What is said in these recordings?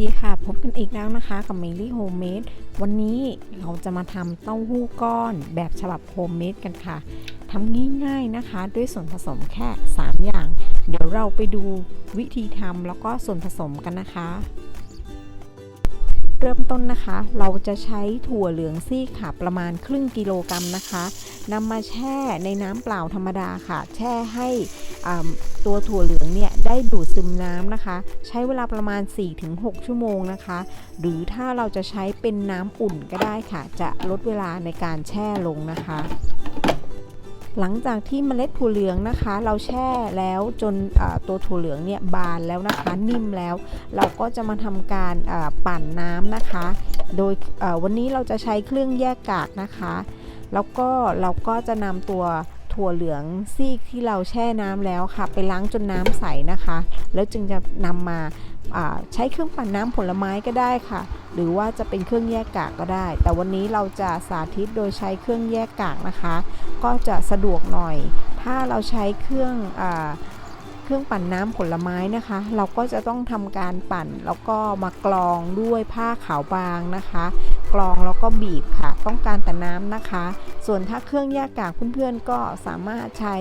ดีค่ะ พบกันอีกแล้วนะคะกับเมลี่โฮมเมดวันนี้เราจะมาทำเต้าหู้ก้อนแบบฉบับโฮมเมดกันค่ะทำง่ายๆนะคะ ด้วยส่วนผสมแค่ 3 อย่าง เดี๋ยวเราไปดูวิธีทำแล้วก็ส่วนผสมกันนะคะ เริ่มต้นนะคะ เราจะใช้ถั่วเหลืองซีกค่ะประมาณครึ่งกิโลกรัมนะคะนำมาแช่ในน้ำเปล่าธรรมดาค่ะ แช่ให้ตัวถั่วเหลืองเนี่ยได้ดูดซึมน้ำนะคะ ใช้เวลาประมาณ 4-6 ชั่วโมงนะคะ หรือถ้าเราจะใช้เป็นน้ำอุ่นก็ได้ค่ะ จะลดเวลาในการแช่ลงนะคะ หลังจากที่เมล็ดถั่วเหลืองนะคะ เราแช่แล้วจนตัวถั่วเหลืองเนี่ยบานแล้วนะคะนิ่มแล้ว เราก็จะมาทำการปั่นน้ำนะคะ โดยวันนี้เราจะใช้เครื่องแยกกากนะคะ แล้วก็เราก็จะนำตัวถั่วเหลืองซีกที่เราแช่น้ำแล้วค่ะ ไปล้างจนน้ำใสนะคะ แล้วจึงจะนำมาอ่า ใช้เครื่องปั่นน้ำผลไม้ก็ได้ค่ะ หรือว่าจะเป็นเครื่องแยกกากก็ได้ แต่วันนี้เราจะสาธิตโดยใช้เครื่องแยกกากนะคะ ก็จะสะดวกหน่อย ถ้าเราใช้เครื่องอเครื่องปั่นน้ำผลไม้นะคะ เราก็จะต้องทำการปั่นแล้วก็มากรองด้วยผ้าขาวบางนะคะ กรองแล้วก็บีบค่ะ ต้องการแต่น้ำนะคะ ส่วนถ้าเครื่องแยกกากเพื่อนๆก็สามารถใช้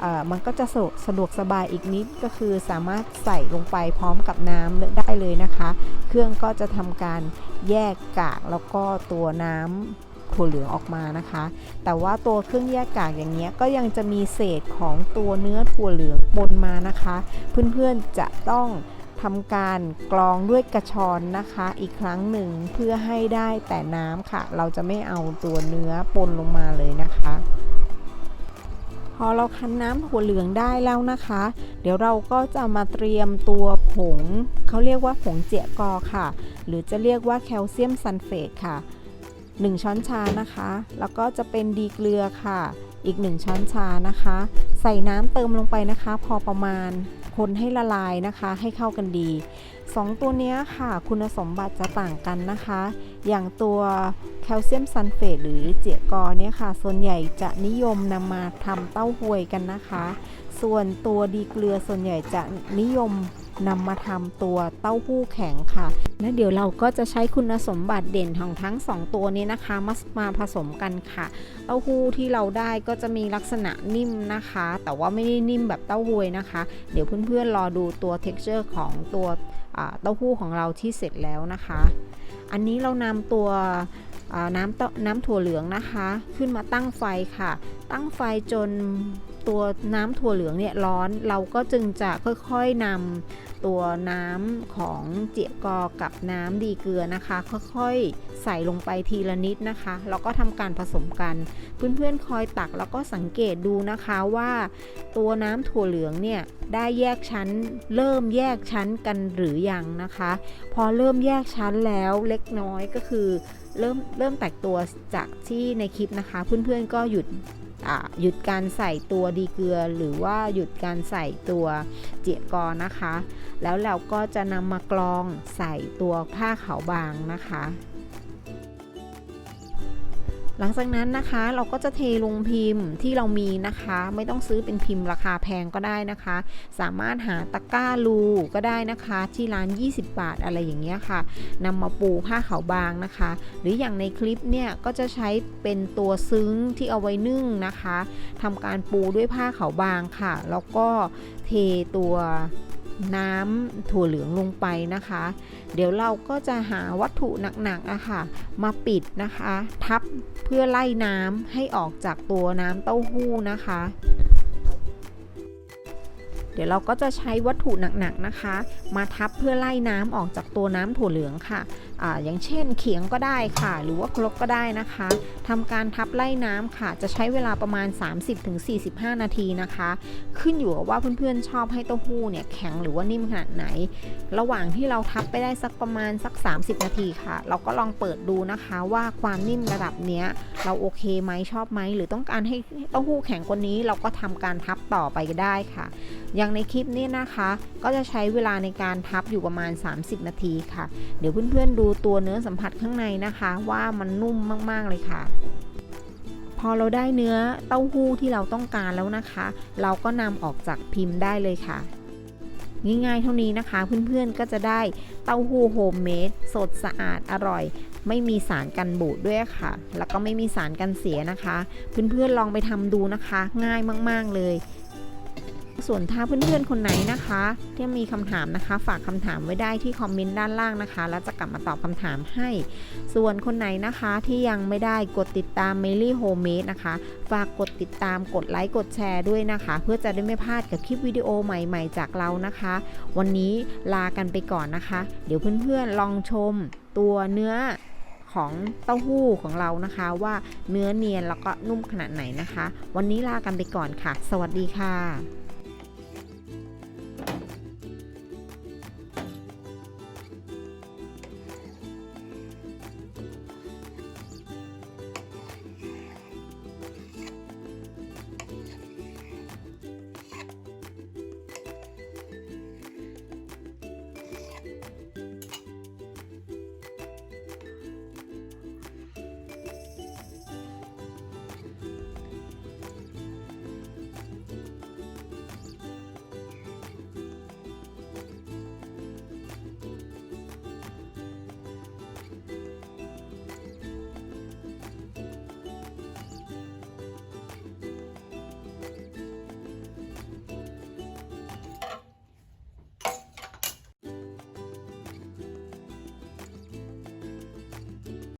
เออมันก็จะสะสะดวกสบายอีกนิดก็คือสามารถใส่ลงไปพร้อมกับน้ำได้เลยนะคะ เครื่องก็จะทำการแยกกากแล้วก็ตัวน้ำถั่วเหลืองออกมานะคะ แต่ว่าตัวเครื่องแยกกากอย่างเงี้ยก็ยังจะมีเศษของตัวเนื้อถั่วเหลืองปนมานะคะ เพื่อนๆจะต้อง ทำการกรองด้วยกระชอนนะคะ อีกครั้งหนึ่งเพื่อให้ได้แต่น้ำค่ะ เราจะไม่เอาตัวเนื้อปนลงมาเลยนะคะ พอเราคั้นน้ำถั่วเหลืองได้แล้วนะคะ เดี๋ยวเราก็จะมาเตรียมตัวผงเขาเรียกว่าผงเจียกอค่ะ หรือจะเรียกว่าแคลเซียมซัลเฟตค่ะ 1 ช้อนชานะคะ แล้วก็จะเป็นดีเกลือค่ะ อีก 1 ช้อนชานะคะ ใส่น้ำเติมลงไปนะคะ พอประมาณ คนให้ละลายนะคะ ให้เข้ากันดี 2 ตัวนี้ค่ะ คุณสมบัติจะต่างกันนะคะ อย่างตัวแคลเซียมซัลเฟตหรือเจียกอเนี่ยค่ะ ส่วนใหญ่จะนิยมนำมาทำเต้าหวยกันนะคะ ส่วนตัวดีเกลือส่วนใหญ่จะนิยม นำมาทำตัวเต้าหู้แข็งค่ะ และเดี๋ยวเราก็จะใช้คุณสมบัติเด่นของทั้ง 2 ตัวนี้นะคะมามาผสมกันค่ะ เต้าหู้ที่เราได้ก็จะมีลักษณะนิ่มนะคะ แต่ว่าไม่ได้นิ่มแบบเต้าหวยนะคะ เดี๋ยวเพื่อนๆรอดูตัว texture ของตัวเต้าหู้ของเราที่เสร็จแล้วนะคะ อันนี้เรานำตัวน้ำเต้าน้ำถั่วเหลืองนะคะ ขึ้นมาตั้งไฟค่ะ ตั้งไฟจน ตัวน้ำถั่วเหลืองเนี่ยร้อนเราก็จึงจะค่อยๆนำตัวน้ำของเจียกอกับน้ำดีเกลือนะคะ ค่อยๆใส่ลงไปทีละนิดนะคะแล้วก็ทำการผสมกัน เพื่อนๆคอยตักแล้วก็สังเกตดูนะคะว่า ตัวน้ำถั่วเหลืองเนี่ยได้แยกชั้น เริ่มแยกชั้นกันหรือยังนะคะ พอเริ่มแยกชั้นแล้วเล็กน้อยก็คือเริ่มเริ่มแตกตัวจากที่ในคลิปนะคะ เพื่อนๆก็หยุด หยุดการใส่ตัวดีเกลือ หรือว่าหยุดการใส่ตัวเจียกอนะคะ แล้วเราก็จะนำมากรองใส่ตัวผ้าขาวบางนะคะ หลังจากนั้นนะคะเราก็จะเทลงพิมพ์ที่เรามีนะคะ ไม่ต้องซื้อเป็นพิมพ์ราคาแพงก็ได้นะคะ สามารถหาตะกร้ารูก็ได้นะคะ ที่ร้าน 20 บาทอะไรอย่างเงี้ยค่ะนำมาปูผ้าขาวบางนะคะ หรืออย่างในคลิปเนี่ยก็จะใช้เป็นตัวซึ้งที่เอาไว้นึ่งนะคะทำการปูด้วยผ้าขาวบางค่ะ แล้วก็เทตัว น้ำถั่วเหลืองลงไปนะคะ เดี๋ยวเราก็จะหาวัตถุหนักๆอะค่ะ มาปิดนะคะ ทับเพื่อไล่น้ำให้ออกจากตัวน้ำเต้าหู้นะคะ เดี๋ยวเราก็จะใช้วัตถุหนักๆนะคะ มาทับเพื่อไล่น้ำออกจากตัวน้ำถั่วเหลืองค่ะ ออย่างเช่นเขียงก็ได้ค่ะ หรือว่าครกก็ได้นะคะทำการทับไล่น้ำค่ะ จะใช้เวลาประมาณ 30-45 นาทีนะคะ ขึ้นอยู่กับว่าเพื่อนๆชอบให้เต้าหู้เนี่ยแข็งหรือว่านิ่มขนาดไหน ระหว่างที่เราทับไปได้สักประมาณสัก 30 นาทีค่ะ เราก็ลองเปิดดูนะคะว่าความนิ่มระดับเนี้ยเราโอเคไหมชอบไหมหรือต้องการให้เต้าหู้แข็งกว่านี้เราก็ทำการทับต่อไปก็ได้ค่ะ อย่างในคลิปนี้นะคะ ก็จะใช้เวลาในการทับอยู่ประมาณ 30 นาทีค่ะ เดี๋ยวเพื่อนๆดูตัวเนื้อสัมผัสข้างในนะคะ ว่ามันนุ่มมาก ๆ เลยค่ะ พอเราได้เนื้อเต้าหู้ที่เราต้องการแล้วนะคะ เราก็นำออกจากพิมพ์ได้เลยค่ะ ง่ายๆเท่านี้นะคะ เพื่อนๆก็จะได้เต้าหู้โฮมเมดสดสะอาดอร่อย ไม่มีสารกันบูดด้วยค่ะ แล้วก็ไม่มีสารกันเสียนะคะ เพื่อนๆลองไปทำดูนะคะ ง่ายมากๆเลย ส่วนถ้าเพื่อนๆคนไหนนะคะ ที่มีคำถามนะคะ ฝากคำถามไว้ได้ที่คอมเมนต์ด้านล่างนะคะ แล้วจะกลับมาตอบคำถามให้ ส่วนคนไหนนะคะที่ยังไม่ได้กดติดตาม m e l y Homemade นะคะ ฝากกดติดตามกดไลค์กดแชร์ด้วยนะคะ เพื่อจะได้ไม่พลาดกับคลิปวิดีโอใหม่ๆ จากเรานะคะ วันนี้ลากันไปก่อนนะคะ เดี๋ยวเพื่อนๆลองชมตัวเนื้อของเต้าหู้ของเรานะคะ ว่าเนื้อเนียนแล้วก็นุ่มขนาดไหนนะคะ วันนี้ลากันไปก่อนค่ะ สวัสดีค่ะ